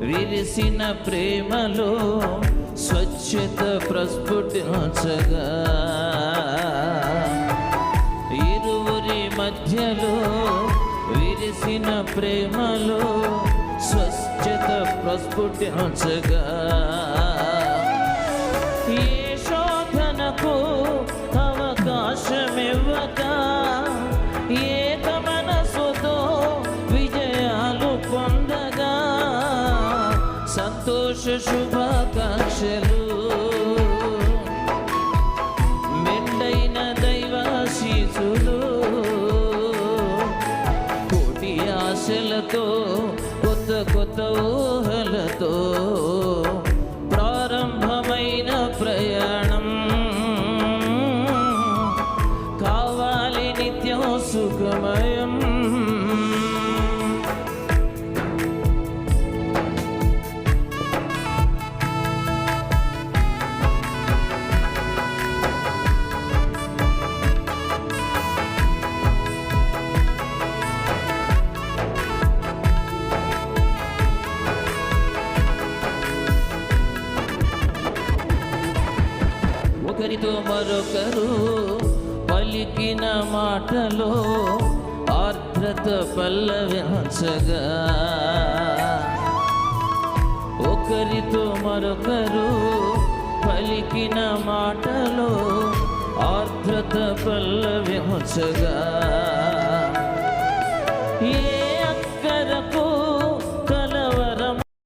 విరిసిన ప్రేమలో స్వచ్ఛత ప్రస్ఫుటించగా. ఇరువురి మధ్యలో విరిసిన ప్రేమలో స్వచ్ఛత ప్రస్ఫుటించగా. ఏ శుభాకాంక్షలు. మెండైన దైవాశీసులు. కోటి ఆశలతో కొత్త కొత్త ఊహలతో. ప్రారంభమైన ప్రయాణం. కావాలి నిత్యం సుఖమయం. ఒకరితో మరొకరు పలికిన మాటలో ఆర్ద్రత పల్లవించగా. ఒకరితో మరొకరు పలికిన మాటలో ఆర్ద్రత పల్లవించగా. ఏ అక్కరకు